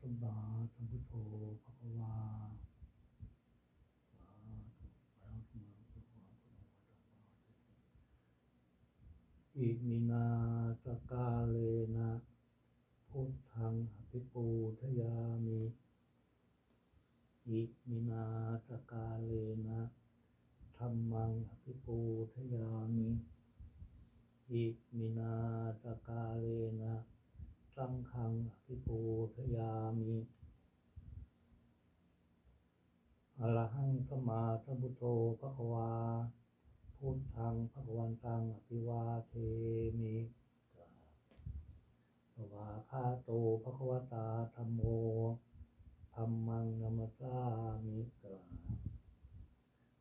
สัมมาสัมพุทโธภะคะวาอิมินาสกาเลนะพุทธังอภิปูทยามิอิมินาสกาเลนะธัมมังอภิปูทยามิอิมินาสกาเลนะ สังฆังอภิปูทยามิอะระหังสมาสมุโธภะคะวาพุทธังภะคะวันตังอภิวาเทมิสวาคาโตภะคะวตาธัมโมธัมมังนัมสสามิกรา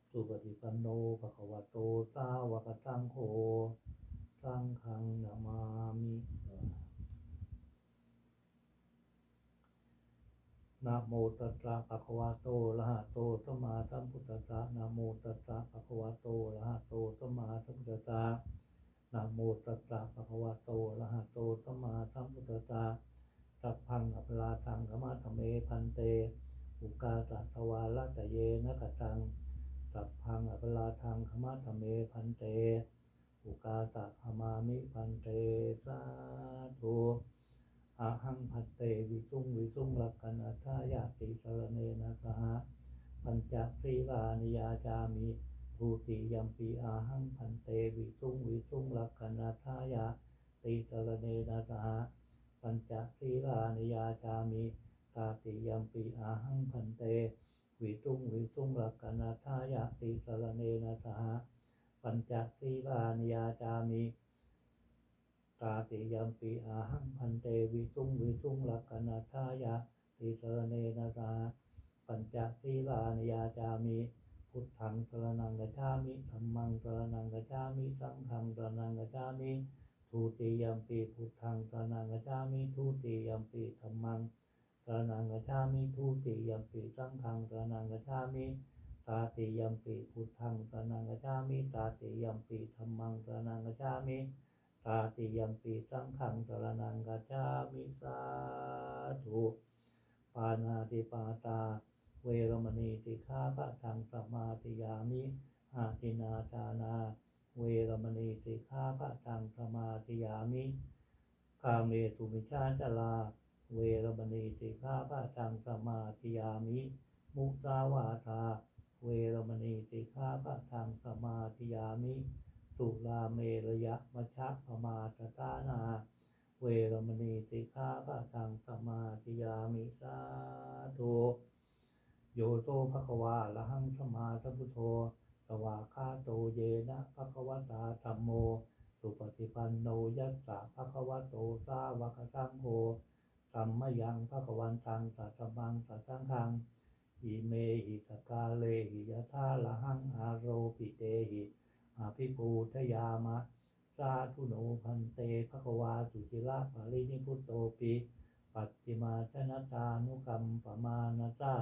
สุปฏิปันโนภะคะวะโตสาวกสังโฆสังฆังนามามิกรา นะโมตัสสะภะคะวะโตอะระหะโตสัมมาสัมพุทธัสสะนะโมตัสสะภะคะวะโตอะระหะโตสัมมาสัมพุทธัสสะนะโมตัสสะภะคะวะโตอะระหะโตสัมมาสัมพุทธัสสะสัพพังอภลาทังขมาธเมพันเตอุกาสัตวาลตะเยนะกะตังสัพพังอภลาทังขมาธเมพันเตอุกาสะขมามิพันเตสาธุ อาหังพันเตวิสุงวิสุงลักขณาทายาติสรเนนะสหะปัญจศีลานิยาจามิภูติยัมปีอาหังพันเตวิสุงวิสุงลักขณาทายาติสรเนนะสหะปัญจศีลานิยาจามิตาติยัมปีอาหังพันเตวิสุงวิสุงลักขณาทายาติสรเนนะสหะปัญจศีลานิยาจามิ ตาติยัมปีอาหังพันเตวิสุงวิสุงลักขณาทายาติสรเนนะสาปัญจศีลานยาจามิ พุทธังสรนังกัจามิธัมมังสรนังกัจามิสังฆังสรนังกัจามิทุติยัมปีพุทธังสรนังกัจามิทุติยัมปีธัมมังสรนังกัจามิทุติยัมปีสังฆังสรนังกัจามิตาติยัมปิพุทธังสรนังกัจามิตาติยัมปิธัมมังสรนังกัจามิ ตาติยัมปิสังฆังสรนังกัจฉามิสาธุปานาติปาตา เวรมณีสิกขาปะทังสมาธิยามิอาทินาทานา เวรมณีสิกขาปะทังสมาธิยามิกาเมสุมิชาจลา เวรมณีสิกขาปะทังสมาธิยามิ มุสาวาทา เวรมณีสิกขาปะทังสมาธิยามิ สุราเมระยะมัชะปมาตตานา เวรมณีสิกขาปะทังสมาธิยามิสาธุโยโตภควาละหังสมาสัมพุทโธสวากขาโตเยนะภควตาธรรมโม สุปฏิปันโนยัสสะภควโตสาวกสังโฆสัมมยังภควันตังสัตมังสัตังฆังอิเมหิสกาเลหิยะธาละหังอาโรปิเตหิ อาภิปูทยามะสาธุโนพันเตภควาสุจิระปารินิพุตโตปิปัจจิมาชนะตานุกรรมปมาณตา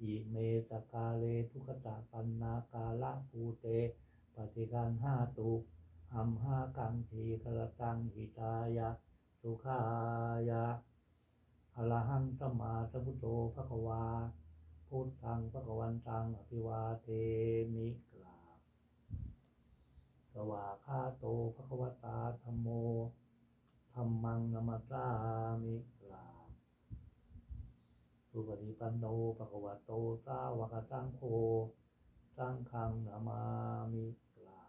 อิเมสกาเลทุกตะปันนากาละภูเต ปฏิการห้าตุอัมห้ากังทีกระตังหิตายะสุขายะอรหังสมาสัมพุโธภควาพุทธังภควันตังอภิวาเทมิกราบส วาคาโตภควตาธรรมโมธรรมังนัมสสามิกราสุปฏิปันโนภควโตสาวกสังโฆสังฆังนามามิกรา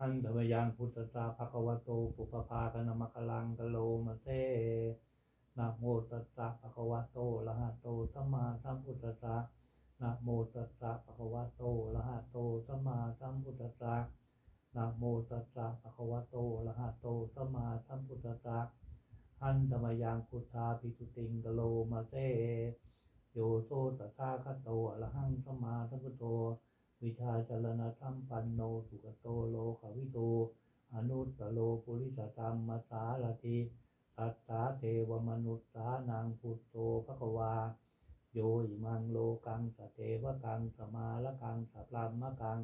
อันธรรมยังพุทธสาภควโตปุปภาคณมคลังกะโลมเต นะโมตัสสะภะคะวะโตอะระหะโตสัมมาสัมพุทธัสสะนะโมตัสสะภะคะวะโตอะระหะโตสัมมาสัมพุทธัสสะนะโมตัสสะภะคะวะโตอะระหะโตสัมมาสัมพุทธัสสะอันธมยังพุทธาภิตุติงกโลมะเตโยโซตถาคตโตอระหังสัมมาสัมพุทโธวิชาจรณธรรมปันโนสุกโตโลขวิโตอนุตตโลปุริสธรรมสารติ สัตตาเทวมนุษสานังพุทโธภควา โยอิมังโลกังสเทวกังสมาละกังสัพพมะกัง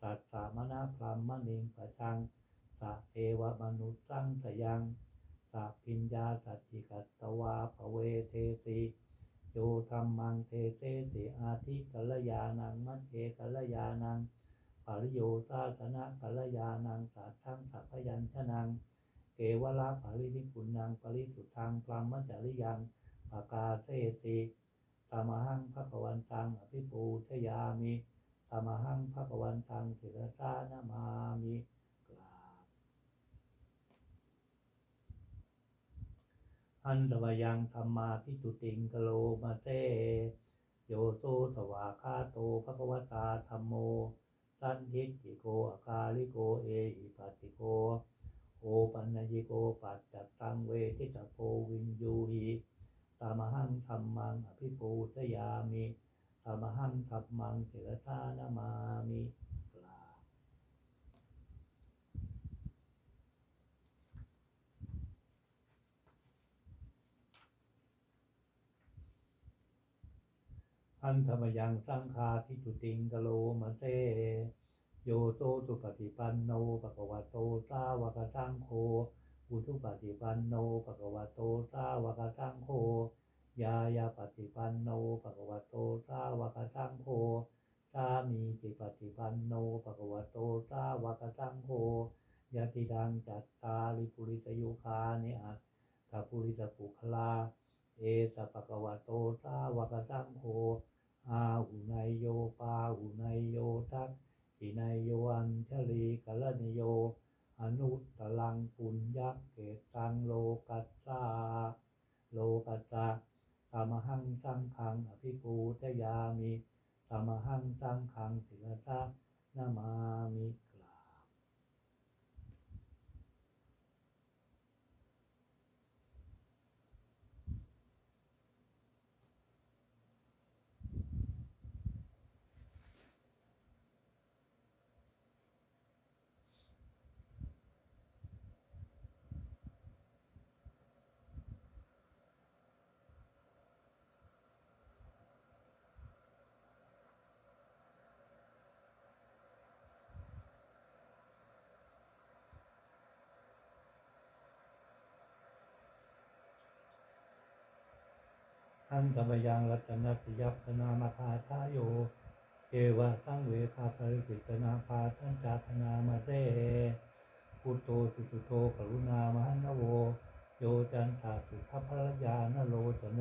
สัตสามนาพรหมณิงปะชังสัเทวมนุษย์สังสยังสัพพิญญาสัจจิกัตตวาภเวเทสิโยธรรมังเทเสสิอาทิกัลยานังมัจเจกัลยานังปริโยสาสนะกัลยานังสัทธังสัพพยัญชนัง เกวละปริวิปุณังปริสุทธังพรหมจริยังปากาเสติตามหังพระกวันตังอภิปูชยามิตามหังพระกวันตังศิรสานามามิกราบอันตวยังธรรมาพิจุติงกโลมาเตโยโตสวาคาโตภควตาธรรมโม สันทิจิโกอากาลิโกเอหิปัสสิโก โอปัญญิโกปัจจัตตังเวทิตโพวินยูหิตามหังธรรมังอภิปูชยามิตามหังธรรมังเสรธานามามิกราอันธรรมยังสังฆาทิจุติงกโลมาเต โยโตสุปฏิปันโนปะกวะโตสาวกสังโฆอุทุปฏิปันโนปะกวะโตสาวกสังโฆยายาปฏิปันโนปะกวะโตสาวกสังโฆสามีจิปฏิปันโนปะกวะโตสาวกสังโฆยะติดังจัตตาลิปุริสยุคานิอัตถาปุริสปุคลา เอสปะกวะโตสาวกสังโฆอาหุนายโยปาหุนายโยทัก อินายโยอัญชลีกัลนิโย อนุตลังปุญญเกตังโลกัสสาโลกัสสะตามหังสังขังอภิปูตยามิตามหังสังขังศิลสะนามามิ ท่านกัมยังรัตนปิยัพนามาพาทาโยเกวะตั้งเวคาภริกิตนาภาท่านจาธนามาเตพุทโธสุสุโธกรุณามหันโว โยจันตาสุขภรยานโลจโน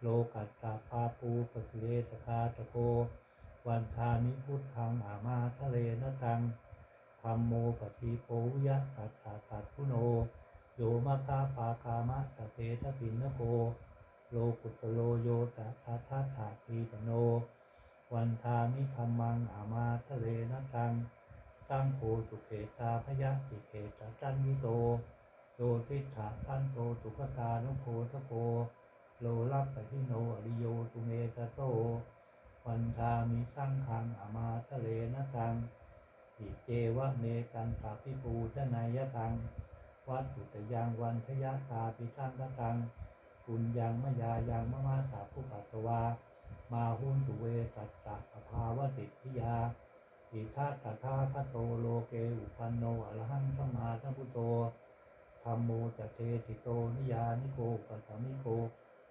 โลกัสสาภาปูปะสิเลสคาตะโก วันทามิพุทธังอามาทะเลนะตังธรรมโมปฏิโพยะสัตตาสัตพุโน โยมาคาปาคามะตะเตทะปินนโก โลกุตโลโยตถาทัตถาทีปโน วันทามิธรรมังอามาทะเลนะตังตั้งโพสุเขตาพยะติเขตจันวิโตโยติถาทันโตสุขตานุโพทะโพโลลับปะทิโนอริโยตุเมตะโตวันทามิสังขังอามาทะเลนะตังอิเจวะเมกันตาพิปูชนายตังวัดสุตยังวันทยาตาปิสังกตัง ปุญญังมยายังมะมาสาภุปัสสวา มาหุนตุเวสัตตะอภาวติทิยาอิทาตถาคโตโลเกอุปันโนอรหังสัมมาสัมพุทโธธรรมโมจเทติโตนิยานิโกปัสสมิโก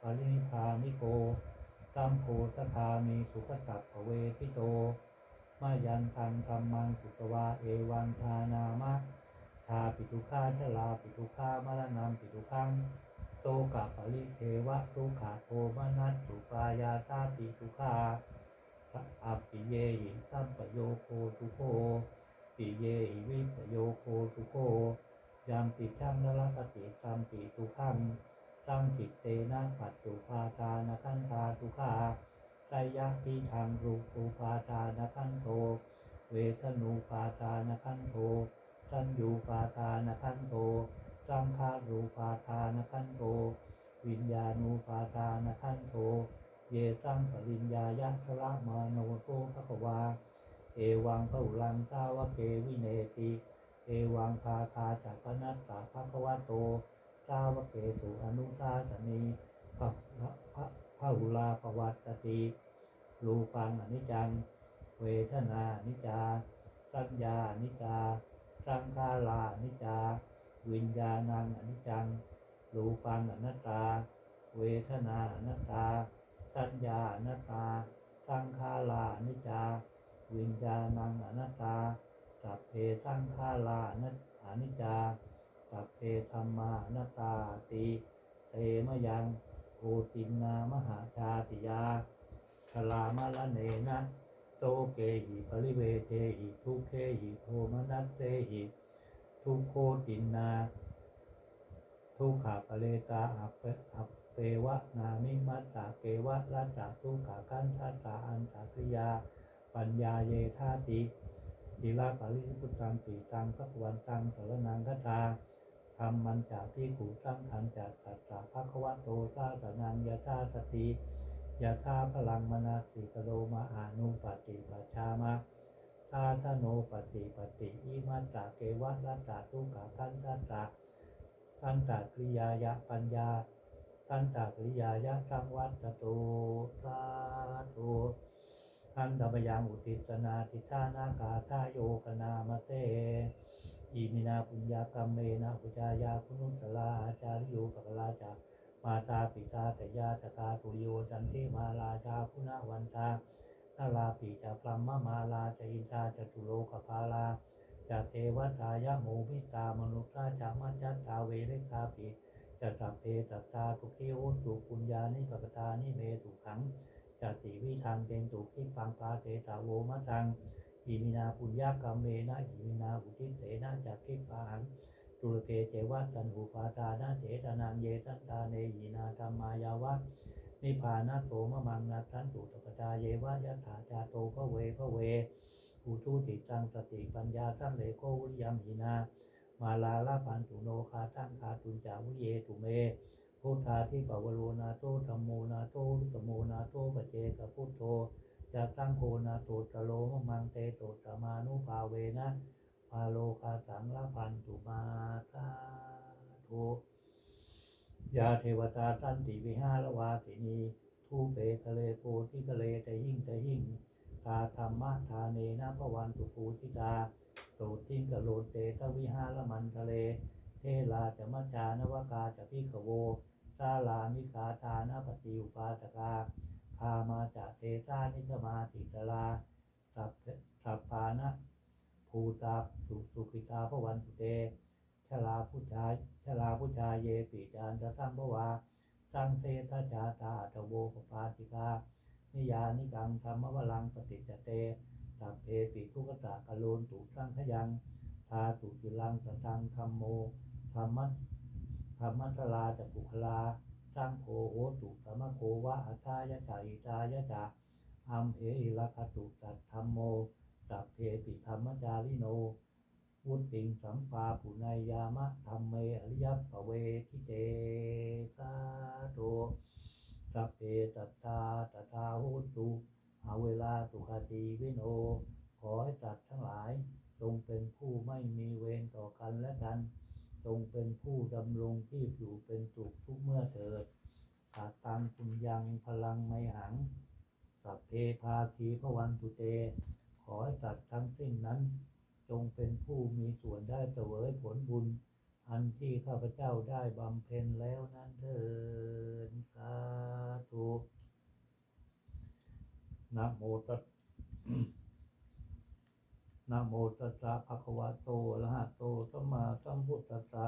ปรินิพานิโกตัมโพสทามีสุขสัพพเวทิโตมายันทังธรรมังสุตวาเอวังทานามะชาปิทุขาชลาปิทุขามรณังปิทุขัง โตกะปริเทวะทุขาโทมนัสสุปายาตาปิทุขาอัปปิเยหิสัมปโยโคทุโคปิเยหิวิปโยโคทุโคยามปิชังนรสติสัมปิทุขังสังจิตเตนะปัจจุปาทานขันธาทุขาไตยะปิทางรูปูปาทานขันโท เวทนูปาทานขันโทสัญญูปาทานขันโท สังขารูปาทานขันโทวิญญาณูปาทานขันโทเยสังปริญญายะสละมาโนโตภควา เอวังพระอุลังสาวะเกวิเนติ เอวังภาคาจักรนัสสะภควโตสาวะเกสุอนุสาสนีพระพระพระอุลาภวัตติรูปังอนิจจัง เวทนานิจจา สัญญาอนิจจา สังขารานิจจา วิญญาณังอนิจจังรูปังอนัตตา เวทนาอนัตตา สัญญาอนัตตา สังขารานิจจา วิญญาณังอนัตตา สัพเพสังขารานัตอนิจจา สัพเพธรรมานัตตาติเตมยังโอตินามหาชาติยาชลามะละเนนะโตเกหิปริเวเทหิทุกเขหิโทมนัสเตหิ ทุโคตินนา ทุกขาปะเลตาอัปอัปเปวะนามิมัตตาเกวะรัตตาทุกขากันทัตตาอันตาคริยา ปัญญาเยธาติดีลาปาริสุทธังปีตังพระวันตังสรนังคตาธรรมันจากที่ขู่ตั้งขันจากสัตตาภะควะโตสาสนังยะธาสติยะธาพลังมนาสิกโลมาอานุปฏิปัชามะ สาธโนปฏิปฏิอิมัตตาเกวะรัตตาทุกขากันทัตตาทันตากริยายะปัญญาทันตากริยายะสังวัตโตสาธุทันตมยังอุติสนาติทานากาทาโยกนามเตอิมินาปุญญากรรมเมนะปุจายาคุนุตลาอาจาริโยปกลาจามาตาปิตาตยาตกาตุโยจันทิมาลาจาคุณวันตา นาลาปิจาพลัมมมาลาจะอินทาจะตุโลกภาลาจะเทวตายะโมมิตามนุษย์จามัจจตาเวเรคาปิจะสัพเพตัตตาทุกขิโอตุปุญญานิปปตานิเมตุขังจะติวิธังเป็นตุขิปังปาเตตาโวมะตังอิมินาปุญญากรรมเมนะอิมินาอุทิเสนะจักขิปังตุรเพเจวัตันหุปาตานาเจตนังเยตันตาเนยินาธรรมายาวะ นิพพานาโตมะมังนัตตันตุตปตาเยวะยะถาจาโตพระเวพระเวอุทุติตังสติปัญญาตังเลโกวิยมหินา มาลาลาปันตุโนคาตั้งคาตุนจาวุเยตุเมพุทธาที่ปวโรนาโตธรรมโมนาโตวิกโมนาโตปเจกพุทโธจะตั้งโคนาโตตะโลมมังเตโตตมานุภาเวนะพาโลคาสังลาพันตุมาตาโท ยาเทวตาตันติวิหารวาสินีทูเปทะเลโพธิทะเลแต่หิ่งแต่หิ่งตาธรรมะทาเนนะพระวันตุปูชิตาโตทิงกะโลเตตวิหารมันทะเล เทลาจะมัจจานวกาจะพิขโวสาลามิกาทานาปฏิอุปาตกาพามาจากเตตานิสมาติตลาสัพสัพพานะภูตาสุสุขิตาพระวันตุเตชลาผู้ชาย ชลาผู้ชายเยปิจานจะตั้งพระวาสังเสตจาตาตโวปปาติกานิยานิกังธรรมวลังปฏิจเตสัพเพปิทุกตะกะโลนตุสังขยังทาตุจุลังสตังธรรมโมธรรมะธรรมัสลาจะปุคลาสร้างโคโหตุสมะโควะอัตายะจาอิตายะจาอัมเหอิลคตุตัตธรรมโมสัพเพปิธรรมจาริโน วุติงสัมปาปุนายามะธรรมเมอริยปเวทิเตสาธุสัพเพตัตตาตถาโหตุอาเวลาสุขติวิโน ขอให้สัตว์ทั้งหลายจงเป็นผู้ไม่มีเวรต่อกันและกันจงเป็นผู้ดำรงที่อยู่เป็นสุขทุกเมื่อเถิดอาตังปุญญังพลังไม่หัง สัพเพภาคีพระวันตุเต ขอให้สัตว์ทั้งสิ้นนั้น จงเป็นผู้มีส่วนได้เสวยผลบุญ อันที่ข้าพเจ้าได้บำเพ็ญแล้วนั้นเถิดสาธุนะโมตัสนะโมตัสสะภะคะวะโตอะระหะโตสัมมาสัมพุทธัสสะ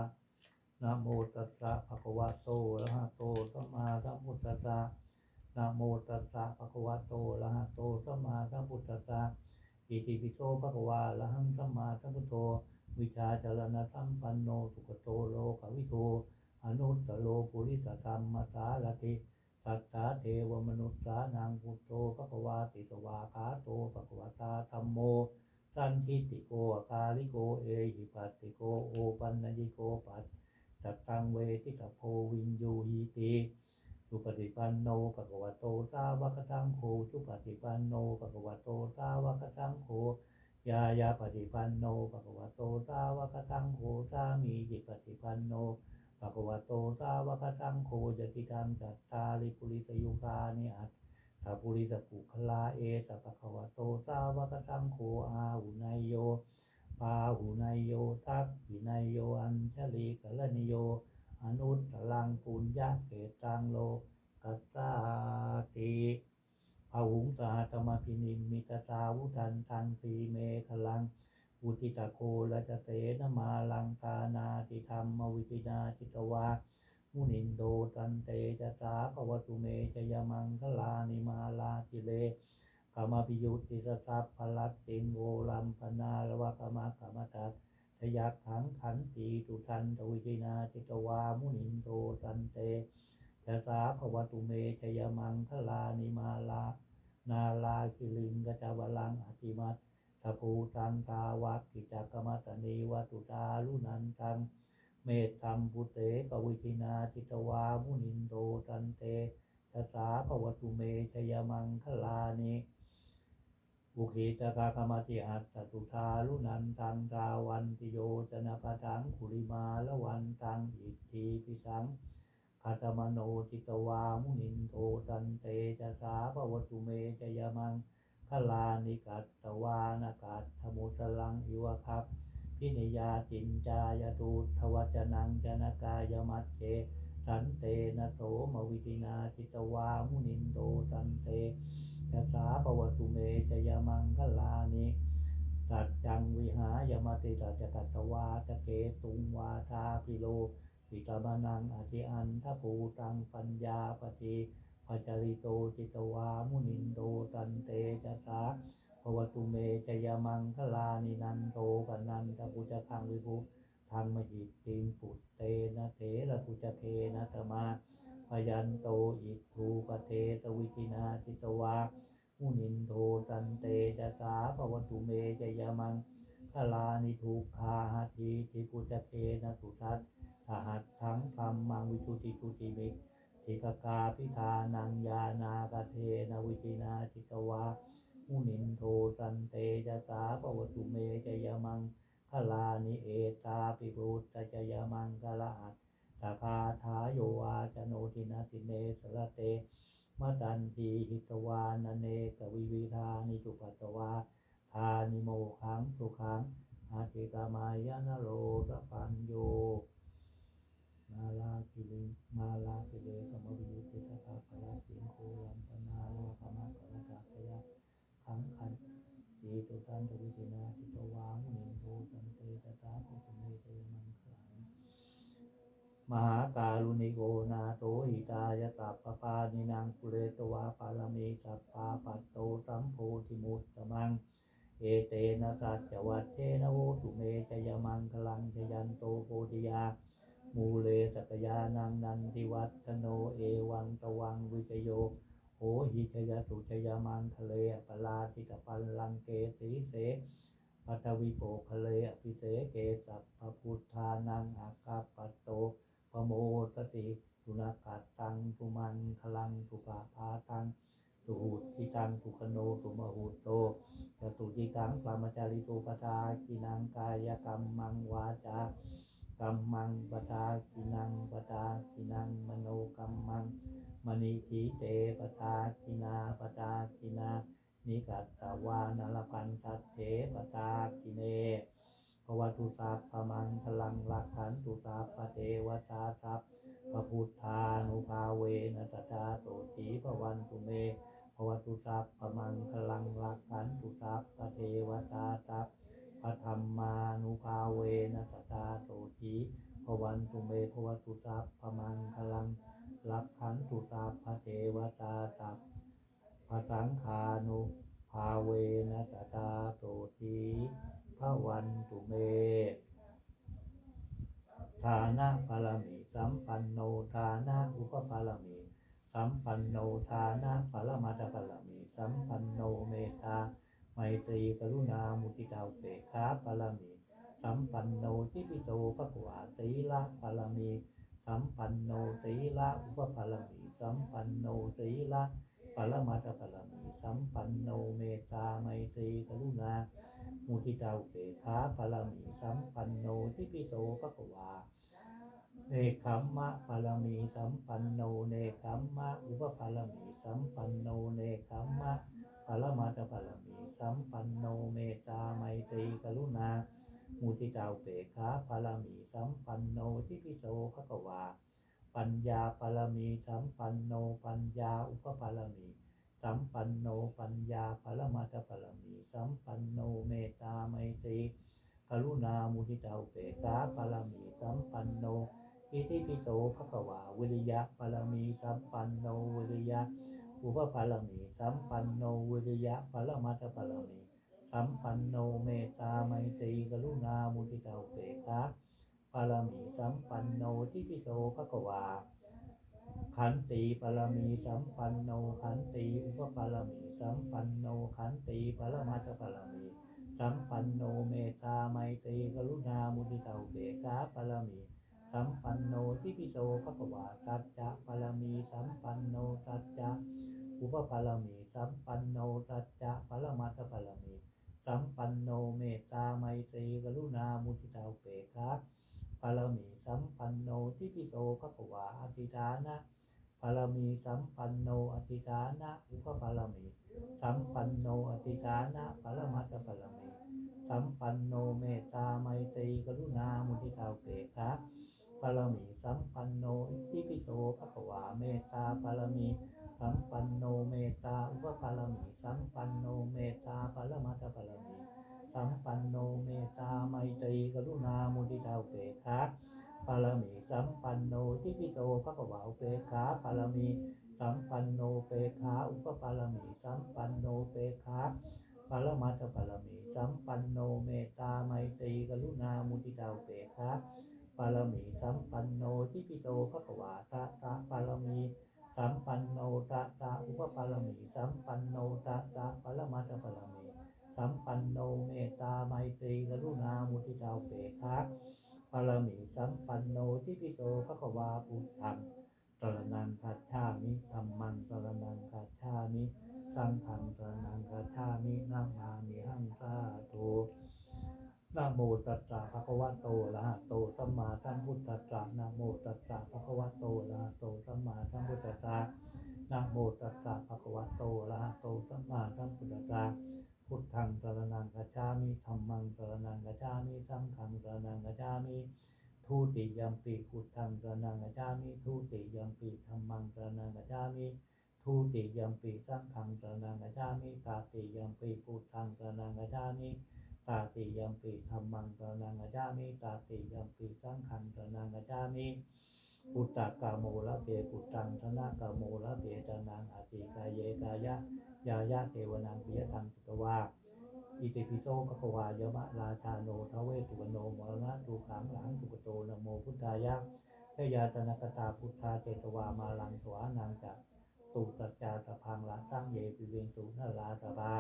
นะโมตัสสะภะคะวะโตอะระหะโตสัมมาสัมพุทธัสสะนะโมตัสสะภะคะวะโตอะระหะโตสัมมาสัมพุทธัสสะ อิติปิโสภะควะอะหังสัมมาสัมพุทโธ วิชาจารณะสัมปันโนสุขโตโลกวิโตอนุตตโลปุริสธรรมสารติสัตตาเทวมนุษสานังพุทโธภะควาติสวาคาโตภะควตาธัมโมสันทิติโกอาคาลิโกเอหิปัสติโกโอปันนิโกปัสจัตตังเวทิตโพวินยูหิติ สุปฏิปันโนภะคะวะโตสาวกสังโฆสุปฏิปันโนภะคะวะโตสาวกสังโฆยายาปฏิปันโนภะคะวะโตสาวกสังโฆสามีจิปฏิปันโนภะคะวะโตสาวกสังโฆยติตังจัตตาริปุริสยุคานิอัตตาปุริสปุคลาเอตปะคะวะโตสาวกสังโฆอาหุนายโยปาหุนายโยทักขินายโยอัญชลีกัลนิโย อนุตลังปุญญาเกตังโลกัสสาติภาหุงสาธรรมพินิมมิตตาวุทันทังสีเมฆลังอุติตะโคละจะเสนมาลังกานาติธรรมวิปินาจิตวามุนินโดตันเตจะสาภวตุเมจยมังคลานิมาลาจิเลกามาพิยุติสัพพลัตติงโวลัมปนาละวะกามากามตัส ทยักขังขันตีตุทันตวิจินาจิตวามุนินโดตันเตจะสาภวตุเมจยมังคลานิมาลา นาลาคิลิงกจาวลังอติมัตตะภูตังกาวักกิจักกมัตนีวัตุตาลุนันตัง เมตตัมปุเตปวิจินาจิตวามุนินโดตันเตตสาภวตุเมชยมังคลานิ บุคีตกากรรมติอัตตตุทาลุนันตังกาวันติโยจนะปะทังคุริมาละวันตังอิทธิปิสังคาตมโนจิตวามุนินโดตันเตตสาภวตุเมชยมังคลานิกัตตวานากาศธมุตลังอิวะครับพินิยาจินจายตูทวัจนังจนกายมัตเจสันเตนะโสมวิตินาจิตวามุนินโดสันเต ยะสาปวตุเมจยมังคลานิสัจจังวิหายมติตัจกัตตวาตะเกตุงวาทาพิโลปิตมนังอธิอันทภูตังปัญญาปฏิปัจจริโตจิตวามุนินโดตันเตจะสาภวตุเมจยมังคลานินันโตปนันตปุจคังวิภุทางมหิตติงปุตเตนะเถระปุจเคนะตมา พยันโตอิทูปเทตวิจินาจิตวามุนินโทตันเตจะสาภวตุเมจยมังคลานิทุกขาหาทีทิปุจเคนะสุทัสสหัสทั้งธรรมังวิชุติกุติมิทิกกาพิธานังยานากเทนวิจินาจิตวามุนินโทสันเตจะสาปวตุเมจยมังคลานิเอตาปิบุตตจยมังคลาอัต ตาคาทายโยวาจโนทินาติเนสระเตมตันทีหิตวานเนกวิวิธานิจุปัตวาทานิโมขังสุขังอาติกามายานโรตปัญโย มาลาคิลิมาลาคิเลกมวิยุติสภาพละสิงโคลัมปนาโลกามะกรกาตยะขังขันตีตุตันตุวิจินาจิตวามุนิโทสันเตตตาภุตเมเตมังคลัง มหาการุณิโกนาโตหิตายตัปปปานินางปุเรตวาปาลเมสัปปาปัตโตสัมโพธิมุตตมัง เอเตนะสัจวัตเทนะโวตุเมจยมังคลังชยันโตโพธิยา มูเลสักยานังนันทิวัตโนเอวังตวังวิจโยโหหิชยสุชยมังทะเลปลาติกปันลังเกสีเสปัตวิโปคะเลอภิเสเกสัพพุทธานังอากาปัตโต ปโมตติสุนกัตตังตุมันคลังตุปาพาตังตุหุติตังตุคโนตุมหุโตจตุติกังปามจาริโตปทากินังกายกรรมังวาจากัมมังปทากินังปทากินังมโนกรรมังมณีทีเตปทากินาปทากินานิกัตตวานลพันตัตเถปทากิเน วตุสาพมังพลังลักขันตุสาปเทวตาสัพพพุทธานุภาเวนะตตาโตสีภวันตุเมภวตุสาพมังพลังลักขันตุสาปเทวตาสัพพธรรมานุภาเวนะตตาโตสีภวันตุเมภวตุสาพมังพลังลักขันตุตาพระเทวตาตัพพระสังฆานุภาเวนะตตาโตที พระวันตุเมฐานะปรมิสัมปันโนฐานะอุปปารมิสัมปันโนฐานะปรมัตถปรมิสัมปันโนเมตตาไมตรีกรุณามุติตาเบกขาปรมิสัมปันโนทิปิโตภควาตีละปรมิสัมปันโนสีละอุปปารมีสัมปันโนสีละปรมัตถปรมีสัมปันโนเมตตาไมตรีกรุณา มุทิตาอุเบกขาปรมีสัมปันโนทิปิโตภควาเนคขมมะปารมีสัมปันโนเนคขมมะอุปปารมีสัมปันโนเนคขมมะปรมาตปารมีสัมปันโนเมตตาไมตรีกรุณามุทิตาอุเบกขาปารมีสัมปันโนทิพิโสภะกวาปัญญาปารมีสัมปันโนปัญญาอุปปารมี สัมปันโนปัญญาปรมาตปารมีสัมปันโนเมตตาไมตรีกรุณามุทิตาุเบกาปารมีสัมปันโนอิทิปิโสภะกวาวิริยะปารมีสัมปันโนวิริยะอุปปารมีสัมปันโนวิริยะปรมาตปารมีสัมปันโนเมตตาไมตรีกรุณามุทิตาุเบกาปารมีสัมปันโนทิปิโสภะกวา ขันติปรมีสัมปันโนขันติอุปปารมีสัมปันโนขันติปรมาตปารมีสัมปันโนเมตตาไมตรีกรุณามุทิตาเบกาปรมีสัมปันโนทิปิโสภะควาสัจจะปรมีสัมปันโนสัจจะอุปปารมีสัมปันโนสัจจะปรมาตปารมีสัมปันโนเมตตาไมตรีกรุณามุทิตาเบกาปรมีสัมปันโนทิปิโสภะควาอธิฐานะ ปารมีสัมปันโนอธิฐานะอุปปารมีสัมปันโนอธิฐานะปรมัตถปารมีสัมปันโนเมตตาไมตรีกรุณามุทิตาเกขาปารมีสัมปันโนอิทธิปิโสภะควาเมตตาปารมีสัมปันโนเมตตาอุปปารมีสัมปันโนเมตตาปรมัตถปารมีสัมปันโนเมตตาไมตรีกรุณามุทิตาเกขา ปารมีสัมปันโนทิปิโสภะคะวาอุเบกขาปารมีสัมปันโนเปขาอุปปารมีสัมปันโนเปขาปรมัตถปารมีสัมปันโนเมตตาไมตรีกรุณามุทิตาเบกขาปารมีสัมปันโนทิปิโสภะคะวาตะตะปารมีสัมปันโนตะตะอุปปารมีสัมปันโนตะตะปรมัตถปารมีสัมปันโนเมตตาไมตรีกรุณามุทิตาเบกขา ปารมีสัมปันโนทิปิโสภควาปุถังสรนังคัจฉามิธรรมังสรนังคัจฉามิสังฆังสรนังคัจฉามินามามิหังสาธุนะโมตัสสะภะคะวะโตอะระหะโตสัมมาสัมพุทธัสสะนะโมตัสสะภะคะวะโตอะระหะโตสัมมาสัมพุทธัสสะนะโมตัสสะภะคะวะโตอะระหะโตสัมมาสัมพุทธัสสะ พุทธังสรนังคัจฉามิธัมมังสรนังคัจฉามิสังฆังสรนังคัจฉามิทุติยัมปีพุทธังสรนังกัจฉามิทุติยัมปีธรรมังสรนังกัจฉามิทุติยัมปีสังฆังสรนังกัจฉามิตาติยัมปีพุทธังสรนังกัจฉามิตาติยัมปีธรรมังสรนังกัจฉามิตาติยัมปีสังฆังสรนังกัจฉามิ ปุตตะกาโมละเปปุตตังธนะกาโมละเปตนังอาติกายเยกายะยายะเทวนังปิยตังสุตวาอิติปิโสภะคะวายมะราชาโนทเวสุวโนมรณะดูขังหลังสุกโตนะโมพุทธายะเทยาตนกตาพุทธาเจตวามาลังสวานังจักตุสัจจาตะพังละตั้งเยปิเวงตุนาลาตบา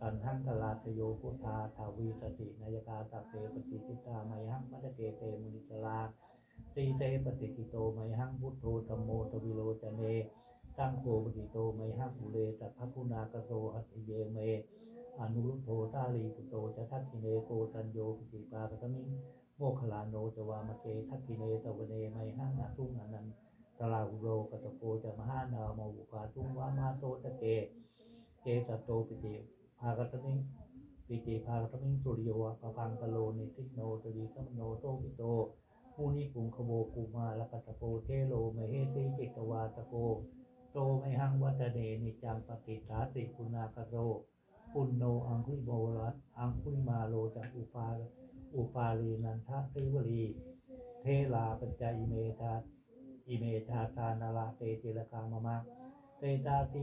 ตันหังกลาตโยพุทธาทาวีสตินายกาตะเปปฏิทิตาไมหังมัจเกเตมุนิจลา ตีเตปฏิกิโตไมหังพุทโธธรรมโมตวิโลจเนตั้งโคปฏิโตไมหังอุเลตัพพุนากโตหัตถิเยเมอนุรุทโธตาลีปุโตจะทักขิเนโกตัญโยปิติปาปะตมิโมคลาโนจะวามเกทักขิเนตวเนไมหังนาทุงอนันตลาหุโรกตโกจะมหานาโมอุปาทุงวามาโตตะเกเกตโตปิติภาคตมิปิติภาคตมิสุริโยะปะพังกะโลนิทิโนตรีสัมโนโตปิโต มูนิปุงขโวกุมาลกัตโปเทโลมเหติจิตวาตโก โตไมหังวัตเนนิจังปฏิสาติปุณากโรปุณโนอังคุลิโมรัสอังคุลิมาโลจากอุปาอุปาลีนันทสิวลีเทลาปัญจอิเมธาอิเมธาทานาลาเตติลกามะมะเตตาติ